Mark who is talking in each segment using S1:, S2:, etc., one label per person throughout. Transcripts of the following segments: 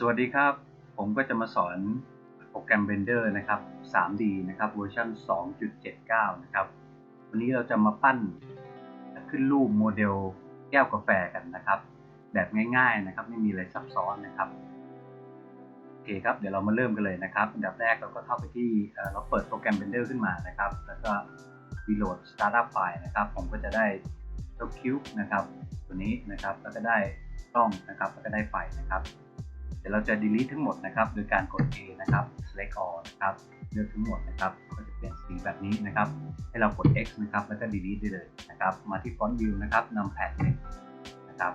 S1: สวัสดีครับ ผมก็จะมาสอนโปรแกรม Blender นะครับ 3D นะครับเวอร์ชัน2.79 นะครับ วันนี้เราจะมาปั้นขึ้นรูปโมเดลแก้วกาแฟกันนะครับ แบบง่าย ๆนะครับ ไม่มีอะไรซับซ้อนนะครับ โอเคครับ เดี๋ยวเรามาเริ่มกันเลยนะครับ อันดับแรกเราก็เข้าไปที่เราเปิดโปรแกรม Blender ขึ้นมานะครับ แล้วก็ reload startup file นะครับ ผมก็จะได้เจ้าคิวนะครับ ตัวนี้นะครับ แล้วก็ได้กล้องนะครับ แล้วก็ได้ไฟนะครับ ดี๋ยวเราจะ delete ทั้งหมดนะครับ โดยการกด A นะครับ select all นะครับเลือกทั้งหมดนะครับก็จะเปลี่ยนสีแบบนี้นะครับ ให้เรากด X นะครับ แล้วก็ delete ได้เลยนะครับ มาที่ font view นะครับนำแผ่นหนึ่งนะครับ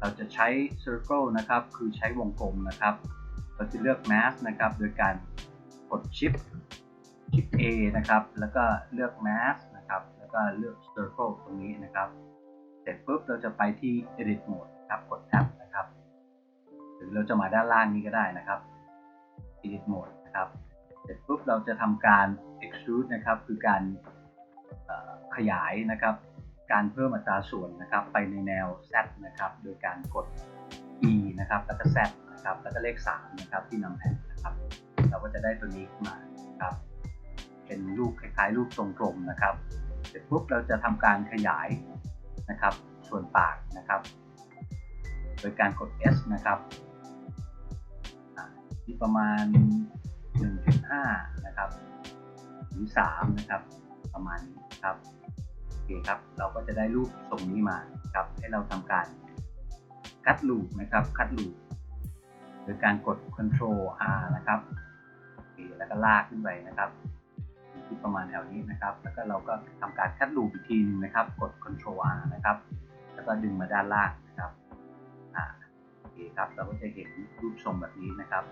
S1: เราจะใช้ circle นะครับ คือใช้วงกลมนะครับ เราจะเลือก mask นะครับ โดยการกด shift shift A นะครับ แล้วก็เลือก mask นะครับ แล้วก็เลือก circle ตรงนี้นะครับ เสร็จปุ๊บเราจะไปที่ edit mode นะครับ กด tab หรือเราจะมาด้านล่างนี้ก็ได้นะครับ edit mode นะครับ เสร็จปุ๊บเราจะทำการ extrude นะครับ คือการขยายนะครับ การเพิ่มอัตราส่วนนะครับ ไปในแนว z นะครับ โดยการกด e นะครับ แล้วก็ z นะครับ แล้วก็เลข3นะครับที่นำแผ่นนะครับ เราก็จะได้ตัวนี้ขึ้นมาครับ เป็นรูปคล้ายๆ รูปทรงกลมนะครับ เสร็จปุ๊บเราจะทำการขยายนะครับ ส่วนปากนะครับ โดยการกด S นะครับ ที่ประมาณ 1.5 นะครับ หรือ 3 นะครับ ประมาณนี้ครับโอเคครับ เราก็จะได้รูปทรงนี้มาครับ ให้เราทำการคัดลูปนะครับ คัดลูปโดยการกด Ctrl R นะครับโอเคแล้วก็ลากขึ้นไปนะครับที่ประมาณแถวนี้นะครับ แล้วก็เราก็ทำการคัดลูปอีกทีหนึงนะครับ กด Ctrl R นะครับ แล้วก็ดึงมาด้านล่างนะครับอ่าโอเคครับ เราก็จะเห็นรูปทรงแบบนี้นะครับ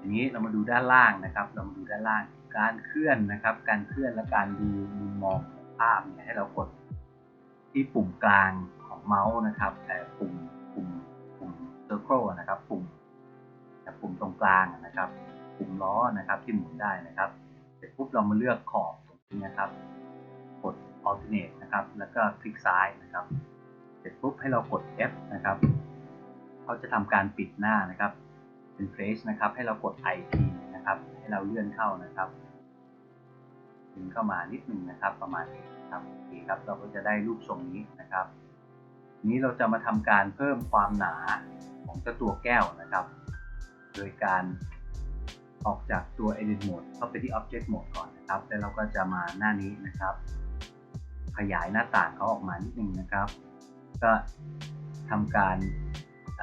S1: ทีนี้เรามาดูด้านล่างนะครับ เรามาดูด้านล่างการเคลื่อนนะครับ การเคลื่อนและการดูมุมมองภาพเนี่ยให้เรากดที่ปุ่มกลางของเมาส์นะครับแต่ปุ่มปุ่มปุ่ม circle นะครับ ปุ่มแต่ปุ่มตรงกลางนะครับ ปุ่มล้อนะครับที่หมุนได้นะครับ เสร็จปุ๊บเรามาเลือกขอบตรงนี้นะครับ กด alternate นะครับ แล้วก็คลิกซ้ายนะครับ เสร็จปุ๊บให้เรากด F นะครับ เขาจะทำการปิดหน้านะครับ เป็นเฟสนะครับ ให้เรากด I ทีนะครับ ให้เราเลื่อนเข้านะครับดึงเข้ามานิดหนึ่งนะครับ ประมาณนี้ครับโอเคครับ เราก็จะได้รูปทรงนี้นะครับ นี้เราจะมาทำการเพิ่มความหนาของตัวแก้วนะครับ โดยการออกจากตัว Edit Mode เข้าไปที่ Object Mode ก่อนนะครับ แล้วเราก็จะมาหน้านี้นะครับ ขยายหน้าต่างเขาออกมานิดนึงนะครับ ก็ทำการ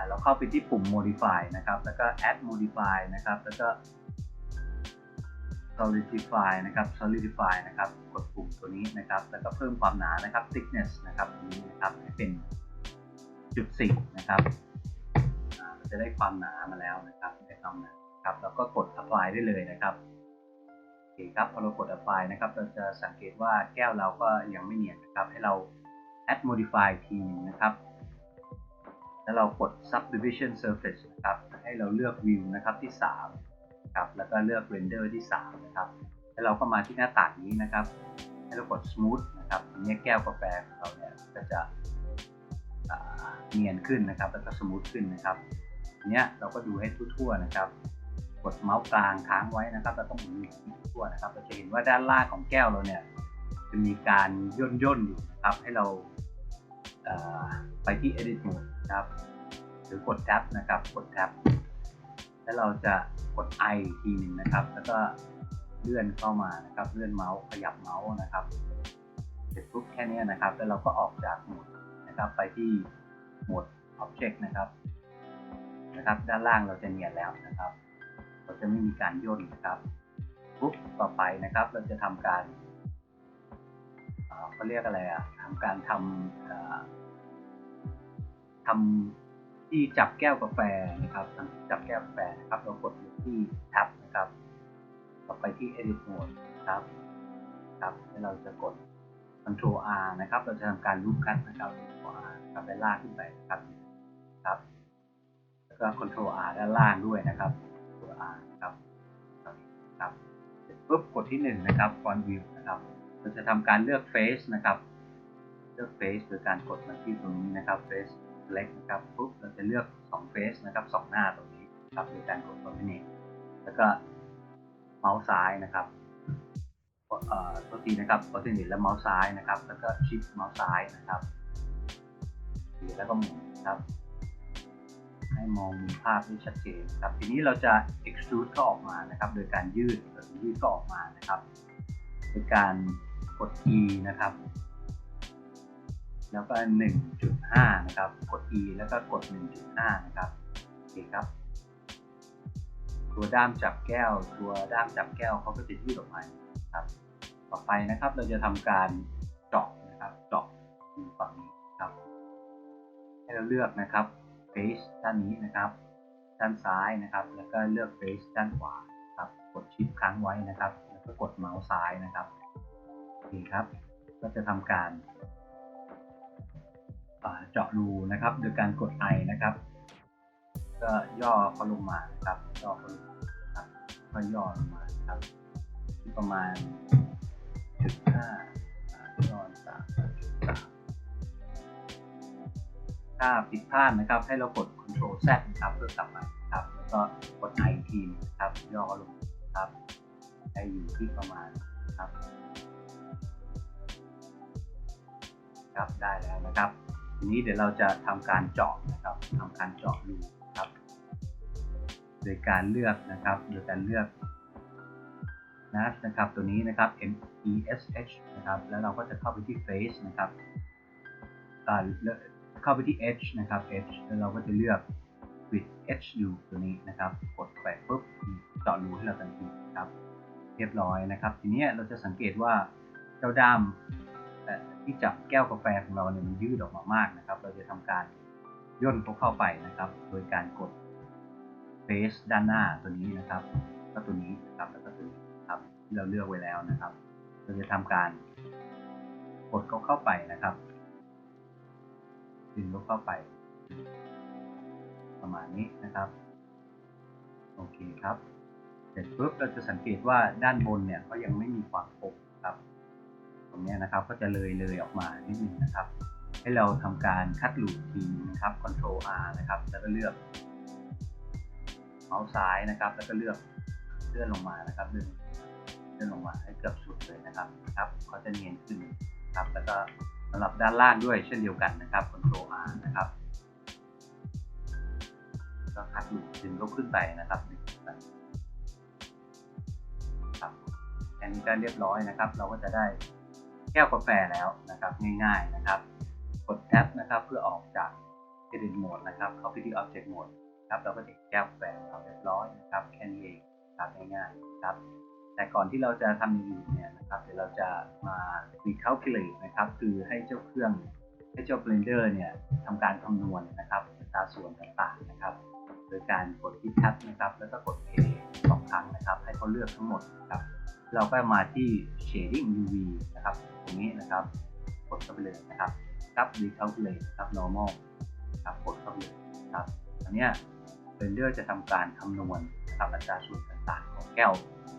S1: เราเข้าไปที่ปุ่ม modify นะครับ แล้วก็ add modify นะครับ แล้วก็ solidify นะครับ solidify นะครับ กดปุ่มตัวนี้นะครับ แล้วก็เพิ่มความหนานะครับ thickness นะครับตรงนี้นะครับให้เป็นจุดสี่นะครับจะได้ความหนามาแล้วนะครับได้ความหนาครับแล้วก็กด apply ได้เลยนะครับโอเคครับพอเรากด apply นะครับ เราจะสังเกตว่าแก้วเราก็ยังไม่เนียนนะครับ ให้เรา add modify ทีนึงนะครับ แล้วเรากด subdivision surface นะครับ ให้เราเลือก view นะครับที่3ครับ แล้วก็เลือก render ที่3นะครับ แล้วเราก็มาที่หน้าต่างนี้นะครับ ให้เรากด smooth นะครับอันนี้แก้วกาแฟของเราเนี่ยก็จะเนียนขึ้นนะครับ แล้วก็ smooth ขึ้นนะครับทีเนี้เราก็ดูให้ทั่วๆนะครับ กดเมาส์กลางค้างไว้นะครับเราต้องหมุนทั่วนะครับ เราจะเห็นว่าด้านล่างของแก้วเราเนี่ยจะมีการย่นย่นๆอยู่นะครับ ให้เราไปที่ edit mode ครับหรือกด tab นะครับ กด tab แล้วเราจะกด i อีกทีหนึ่งนะครับ แล้วก็เลื่อนเข้ามานะครับ เลื่อนเมาส์ขยับเมาส์นะครับเสร็จปุ๊บแค่นี้นะครับ แล้วเราก็ออกจากโหมดนะครับ ไปที่โหมด object นะครับ นะครับ ด้านล่างเราจะเนียนแล้วนะครับ เราจะไม่มีการย่นนะครับปุ๊บต่อไปนะครับ เราจะทำการเขาเรียกอะไรอะทำการทำ ทำที่จับแก้วกาแฟนะครับจับแก้วกาแฟนะครับ เรากดที่ tab นะครับ ต่อไปที่ edit mode นะครับครับแล้วเราจะกด control R นะครับ เราจะทำการลูปคัดนะครับ control R นะครับแล้วลากขึ้นไปนะครับครับ แล้วก็ control R ด้านล่างด้วยนะครับ control R นะครับครับเสร็จปุ๊บกดที่หนึ่งนะครับ front view นะครับ เราจะทำการเลือก face นะครับ เลือก face โดยการกดมาที่ตรงนี้นะครับ face select นะครับปุ๊บเราจะเลือก2 face นะครับ2หน้าตรงนี้ครับโดยการกด coordinate แล้วก็เมาส์ซ้ายนะครับเอ่อตัวทีนะครับ coordinate และเมาส์ซ้ายนะครับ แล้วก็ชิปเมาส์ซ้ายนะครับแล้วก็หมุนนะครับ ให้มองมุมภาพได้ชัดเจนครับทีนี้เราจะ extrude ก็ออกมานะครับ โดยการยืดยืดก็ออกมานะครับโดยการกด E นะครับ แล้วก็ 1.5 นะครับ กด E แล้วก็กด 1.5 นะครับโอเคครับ ตัวด้ามจับแก้ว ตัวด้ามจับแก้วเขาก็จะยืดออกมาครับ ต่อไปนะครับเราจะทำการเจาะนะครับเจาะฝั่งนี้ครับ ให้เราเลือกนะครับ face ด้านนี้นะครับ ด้านซ้ายนะครับ แล้วก็เลือก face ด้านขวาครับ กดชิปค้างไว้นะครับ แล้วก็กดเมาส์ซ้ายนะครับโอเคครับ ก็จะทำการ เจาะรูนะครับ โดยการกด I นะครับ ก็ย่อเขาลงมานะครับย่อเขาลงมาครับก็ย่อลงมาครับที่ประมาณจุดห้าย่อสามจุดสามถ้าผิดพลาดนะครับ ให้เรากด Ctrl Z นะครับเพื่อกลับมาครับแล้วก็กด I อีกทีนะครับ ย่อลงครับให้อยู่ที่ประมาณครับ ครับได้แล้วนะครับ ทีนี้เดี๋ยวเราจะทำการเจาะนะครับทำการเจาะรูครับ โดยการเลือกนะครับ โดยการเลือกนะนะครับ ตัวนี้นะครับ M E S H นะครับ แล้วเราก็จะเข้าไปที่ face นะครับการเลือกเข้าไปที่ H นะครับ H แล้วเราก็จะเลือก with H U ตัวนี้นะครับ กดไปปุ๊บเจาะรูให้เราทันทีครับ เรียบร้อยนะครับ ทีนี้เราจะสังเกตว่าเจ้าด้าม ที่จับแก้วกาแฟของเราเนี่ยมันยืดออกมามากนะครับ เราจะทำการย่นเขาเข้าไปนะครับ โดยการกด face ด้านหน้าตัวนี้นะครับก็ตัวนี้นะครับแล้วก็ตัวนี้ครับที่เราเลือกไว้แล้วนะครับ เราจะทำการกดเขาเข้าไปนะครับดึงเขาเข้าไป ประมาณนี้นะครับโอเคครับ เสร็จปุ๊บเราจะสังเกตว่าด้านบนเนี่ยก็ยังไม่มีความคมครับ ตรงนี้นะครับ ก็จะเลยเลยออกมานิดนึงนะครับ ให้เราทำการคัดลูปทีนะครับ Ctrl R นะครับ แล้วก็เลือกเมาส์ซ้ายนะครับ แล้วก็เลือกเลื่อนลงมานะครับเลื่อนเลื่อนลงมาให้เกือบสุดเลยนะครับครับเขาจะเนียนขึ้นครับ แล้วก็สำหรับด้านล่างด้วยเช่นเดียวกันนะครับ Ctrl R นะครับก็คัดลูปดึงเขาขึ้นไปนะครับดึงขึ้นไปครับแค่นี้ก็เรียบร้อยนะครับ เราก็จะได้ แก้วกาแฟแล้วนะครับง่ายๆนะครับ กดแท็บนะครับเพื่อออกจาก Edit Mode นะครับเข้าไปที่ Object Mode ครับเราก็จะแก้วกาแฟเราเรียบร้อยนะครับแค่นี้เองครับง่ายๆครับแต่ก่อนที่เราจะทำอย่างอื่นเนี่ยนะครับเดี๋ยวเราจะมา recalculate นะครับคือให้เจ้าเครื่องให้เจ้า Blender เนี่ยทำการคำนวณนะครับตาส่วนต่างๆนะครับโดยการกดที่แท็บนะครับแล้วก็กด A สองครั้งนะครับให้เขาเลือกทั้งหมดนะครับเราก็มาที่ shading UV นะครับ รงนี้นะครับ กดเข้าไปเลยนะครับครับ recalculate ครับ normal ครับกดเข้าไปเลยครับอันนี้ย Blender จะทำการคำนวณนะครับอัตราส่วนต่างๆของแก้ว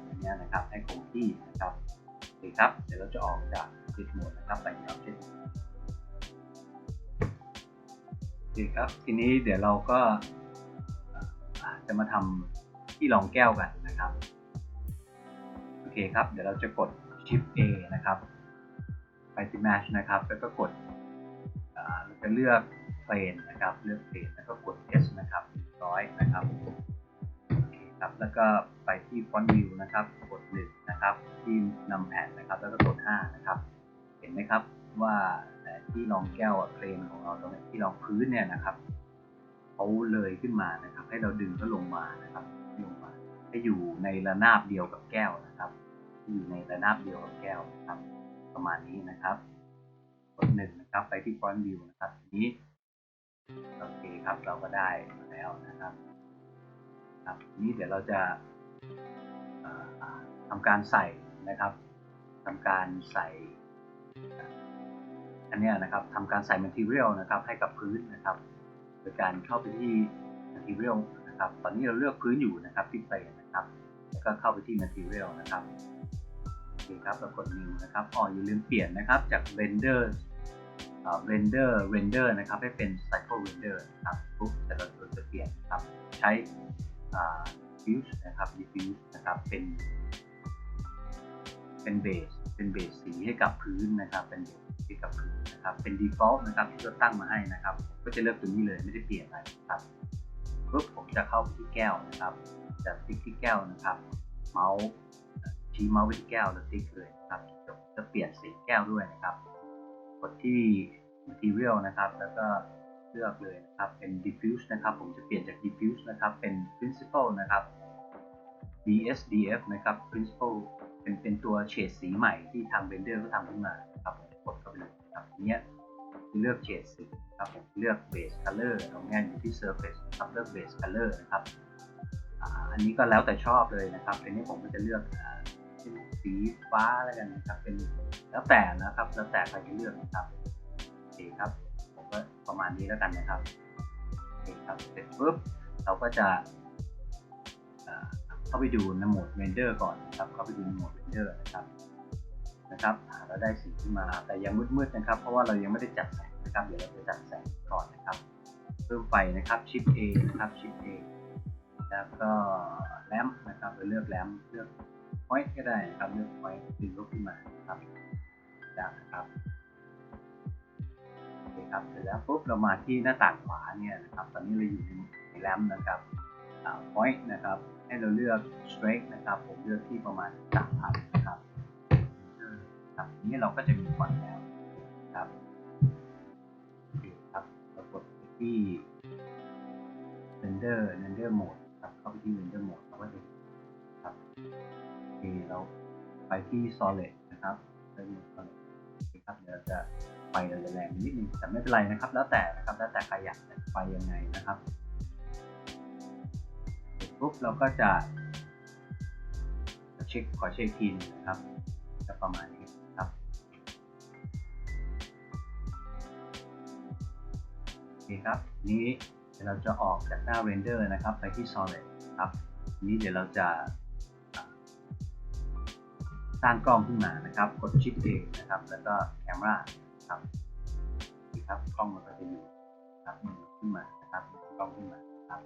S1: อันนี้นะครับให้คงที่นะครับโอเคครับเดี๋ยวเราจะออกจาก Edit Mode นะครับไปที่ Object โอเคครับทีนี้เดี๋ยวเราก็จะมาทำที่รองแก้วกันนะครับโอเคครับ เดี๋ยวเราจะกด Shift A นะครับ ไปที่ Match นะครับ แล้วก็กดเราจะเลือก Plane นะครับ เลือก Plane แล้วก็กด S นะครับร้อยนะครับโอเคครับ แล้วก็ไปที่ Font View นะครับ กด1นะครับ ที่นำแผ่นนะครับ แล้วก็กด5นะครับ เห็นไหมครับว่าที่รองแก้วเพลนของเราตรงนี้ที่รองพื้นเนี่ยนะครับเขาเลยขึ้นมานะครับ ให้เราดึงเขาลงมานะครับลงมา ให้อยู่ในระนาบเดียวกับแก้วนะครับ อยู่ในระนาบเดียวกับแก้วนะครับ ประมาณนี้นะครับกดหนึ่งนะครับ ไปที่ Front View นะครับทีนี้โอเคครับเราก็ได้มาแล้วนะครับครับทีนี้เดี๋ยวเราจะทำการใส่นะครับทำการใส่อันนี้นะครับทำการใส่ material นะครับให้กับพื้นนะครับโดยการเข้าไปที่ material นะครับ ตอนนี้เราเลือกพื้นอยู่นะครับที่เฟรนะครับ แล้วก็เข้าไปที่ material นะครับ เคครับเรากด new นะครับอ๋ออย่าลืมเปลี่ยนนะครับจาก render render render นะครับให้เป็น cycle render นะครับปุ๊บแต่เราจะเปลี่ยนนะครับใช้อ่า diffuse นะครับ diffuse นะครับเป็นเป็นเบสเป็นเบสสีให้กับพื้นนะครับ เป็นเบสให้กับพื้นนะครับ เป็น default นะครับที่เราตั้งมาให้นะครับ ก็จะเลือกตัวนี้เลยไม่ได้เปลี่ยนอะไรนะครับปุ๊บผมจะเข้าไปที่แก้วนะครับจะติ๊กที่แก้วนะครับ เมาส์ ชี้เมาส์ไปที่แก้วแล้วติ๊กเลยนะครับจะจะเปลี่ยนสีแก้วด้วยนะครับ กดที่ material นะครับ แล้วก็เลือกเลยนะครับเป็น diffuse นะครับ ผมจะเปลี่ยนจาก diffuse นะครับเป็น principal นะครับ DSDF นะครับ principal เป็นเป็นตัวเฉดสีใหม่ที่ทางเบนเดอร์เขาทำขึ้นมาครับกดเข้าไปเลยนะครับทีเนี้ยเลือกเฉดสีนะครับผมเลือก base color ตรงนี้อยู่ที่ surface ครับเลือก base color นะครับอันนี้ก็แล้วแต่ชอบเลยนะครับอันนี้ผมก็จะเลือก สีฟ้าแล้วกันนะครับ เป็นแล้วแต่นะครับ แล้วแต่ใครจะเลือกนะครับโอเคครับ ผมก็ประมาณนี้แล้วกันนะครับโอเคครับเสร็จปุ๊บเราก็จะเข้าไปดูในโหมดเรนเดอร์ก่อนนะครับ เข้าไปดูในโหมดเรนเดอร์นะครับนะครับเราได้สีขึ้นมาแต่ยังมืดๆนะครับ เพราะว่าเรายังไม่ได้จัดแสงนะครับ เดี๋ยวเราจะจัดแสงก่อนนะครับ เพิ่มไฟนะครับชิป A นะครับชิป A แล้วก็แลมนะครับเราเลือกแลมเลือก point ก็ได้นะครับเลือก point ดึงลบขึ้นมาครับจากครับโอเคครับเสร็จแล้วปุ๊บเรามาที่หน้าต่างขวาเนี่ยนะครับตอนนี้เราอยู่ในแลมนะครับพอ่า point นะครับให้เราเลือก straight นะครับ ผมเลือกที่ประมาณ3,000นะครับครับนี้เราก็จะมีควันแล้วนะครับโอเคครับเรากดไปที่ render render mode ครับเข้าไปที่ render mode เราก็จะครับ เราไปที่ solid นะครับเริ่ม solid โอเครับเดี๋ยวเราจะไฟเราจะแรงนิดนึงแต่ไม่เป็นไรนะครับ แล้วแต่นะครับแล้วแต่ใครอยากไฟยังไงนะครับเสร็จปุ๊บเราก็จะเช็คขอเช็คทีนนะครับจะประมาณนี้ครับโอเคครับนี้เดี๋ยวเราจะออกจากหน้า render นะครับ ไปที่ solid ครับนี้เดี๋ยวเราจะ สร้างกล้องขึ้นมานะครับ กด shift A นะครับ แล้วก็ camera ครับนี่ครับกล้องมันก็จะอยู่ครับมันขึ้นมานะครับกล้องขึ้นมาครับ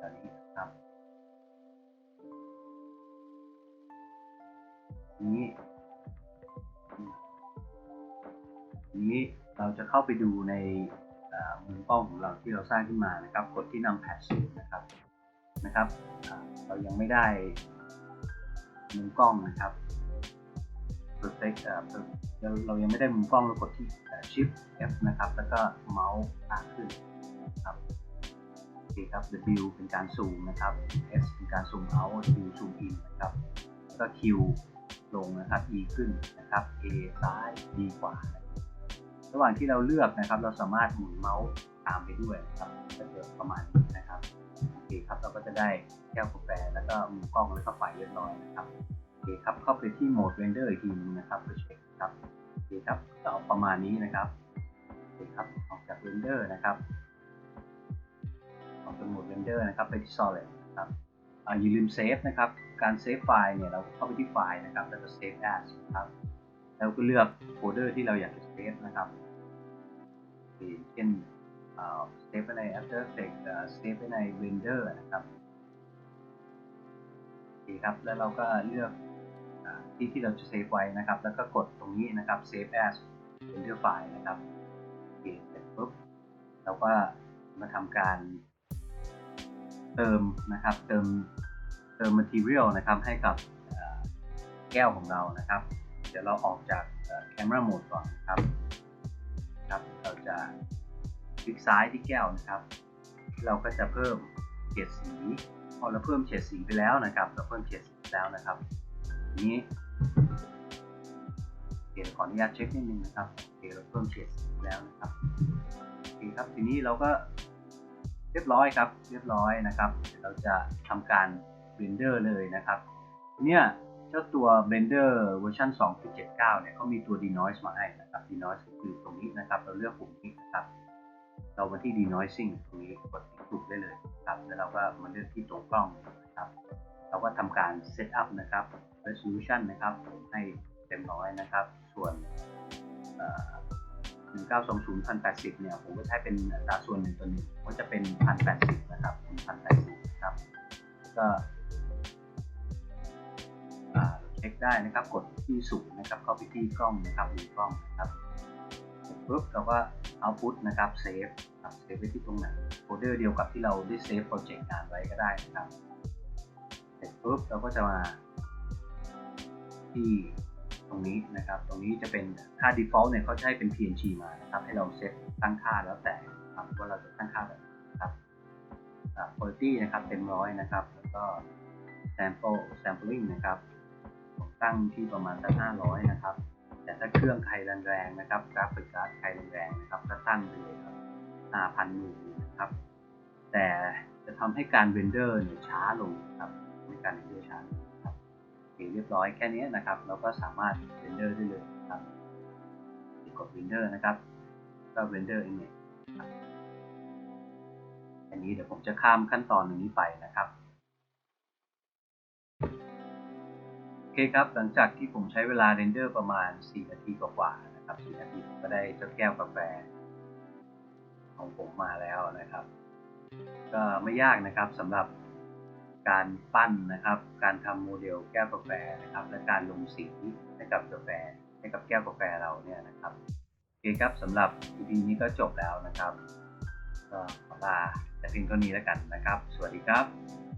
S1: ตอนนี้ครับนี้นี้เราจะเข้าไปดูในมุมกล้องของเราที่เราสร้างขึ้นมานะครับ กดที่นำแพดสูนะครับนะครับ เรายังไม่ได้ มุมกล้องนะครับ perfect เราเรายังไม่ได้มุมกล้องเรากดที่ shift F นะครับ แล้วก็เมาส์ลาขึ้นครับโอเคครับ W เป็นการซูมนะครับ S เป็นการซูมเอา W ซูมอินนะครับแล้วก็ Q ลงนะครับ E ขึ้นนะครับ A ซ้าย D ขวา ระหว่างที่เราเลือกนะครับ เราสามารถหมุนเมาส์ตามไปด้วยนะครับจะเกิดประมาณนี้ เคครับเราก็จะได้แก้วกาแฟแล้วก็มุมกล้องแล้วก็ไฟเรียบร้อยนะครับโอเคครับเข้าไปที่โหมดเรนเดอร์อีกทีนึงนะครับเพื่อเช็คครับโอเคครับจะออกประมาณนี้นะครับโอเคครับออกจากเรนเดอร์นะครับออกจากโหมดเรนเดอร์นะครับไปที่ solid นะครับอย่าลืมเซฟนะครับ การเซฟไฟล์เนี่ยเราเข้าไปที่ไฟล์นะครับแล้วก็ save as นะครับแล้วก็เลือกโฟลเดอร์ที่เราอยากจะเซฟนะครับเช่น เซฟไว้ใน After Effects เซฟไว้ใน Render นะครับโอเคครับ แล้วเราก็เลือกที่ที่เราจะเซฟไว้นะครับ แล้วก็กดตรงนี้นะครับ Save as Render File นะครับโอเคเสร็จปุ๊บเราก็มาทำการเติมนะครับ เติมเติม Material นะครับให้กับแก้วของเรานะครับ เดี๋ยวเราออกจาก Camera Mode ก่อนนะครับครับ เราจะ ลิกซ้ายที่แก้วนะครับ เราก็จะเพิ่มเฉดสี พอเราเพิ่มเฉดสีไปแล้วนะครับ เราเพิ่มเฉดสีแล้วนะครับ นี้เดี๋ยวขออนุญาตเช็คนิดนึงนะครับโอเคเราเพิ่มเฉดสีแล้วนะครับโอเคครับทีนี้เราก็เรียบร้อยครับ เรียบร้อยนะครับเดี๋ยวเราจะทำการเรนเดอร์เลยนะครับ เนี่ยเจ้าตัว Blender เวอร์ชัน2.79 เนี่ยเขามีตัว denoise มาให้นะครับ denoise คือตรงนี้นะครับ เราเลือกปุ่มนี้นะครับ เรามาที่ denoising ตรงนี้กดที่ปุ่มได้เลยครับ แล้วเราก็มาเลือกที่ตรงกล้องนะครับ เราก็ทำการ set up นะครับ resolution นะครับ ให้เต็มร้อยนะครับ ส่วน1920 1080 เนี่ย ผมก็ใช้เป็นอัตราส่วน1ต่อ1ก็จะเป็น 1080 นะครับ1080ก็อ่าเช็คได้นะครับ กดที่ศูนย์นะครับ เข้าไปที่กล้องนะครับดูกล้องนะครับเสร็จปุ๊บเราก็เอาพุทนะครับ เซฟ ครับเซฟไว้ที่ตรงไหนโฟลเดอร์เดียวกับที่เราได้เซฟโปรเจกต์งานไว้ก็ได้นะครับเสร็จปุ๊บเราก็จะมาที่ตรงนี้นะครับ ตรงนี้จะเป็นค่า default เนี่ยเขาจะให้เป็น png มานะครับ ให้เราเซตตั้งค่าแล้วแต่ครับว่าเราจะตั้งค่าแบบไหนนะครับอ่า quality นะครับเต็มร้อยนะครับ แล้วก็ sample sampling นะครับผมตั้งที่ประมาณสัก500 นะครับ แต่ถ้าเครื่องใครแรงๆนะครับกราฟิกการ์ดใครแรงๆนะครับก็ตั้งไปเลยครับ 5,000หมื่นะครับ แต่จะทำให้การเรนเดอร์เนี่ยช้าลงครับในการเรนเดอร์ช้าลงครับโอเคเรียบร้อยแค่นี้นะครับ เราก็สามารถเรนเดอร์ได้เลยครับกดเรนเดอร์นะครับก็เรนเดอร์ image ครับอันนี้เดี๋ยวผมจะข้ามขั้นตอนตรงนี้ไปนะครับโอเคครับ หลังจากที่ผมใช้เวลาเรนเดอร์ประมาณ 4 นาทีกว่าๆนะครับ 4 นาทีผมก็ได้เจ้าแก้วกาแฟ ของผมมาแล้วนะครับ ก็ไม่ยากนะครับสำหรับการปั้นนะครับ การทำโมเดลแก้วกาแฟนะครับ และการลงสีให้กับกาแฟให้กับแก้วกาแฟเราเนี่ยนะครับโอเคครับสำหรับ EP นี้ก็จบแล้วนะครับก็ขอลาแต่เพียงเท่านี้แล้วกันนะครับ สวัสดีครับ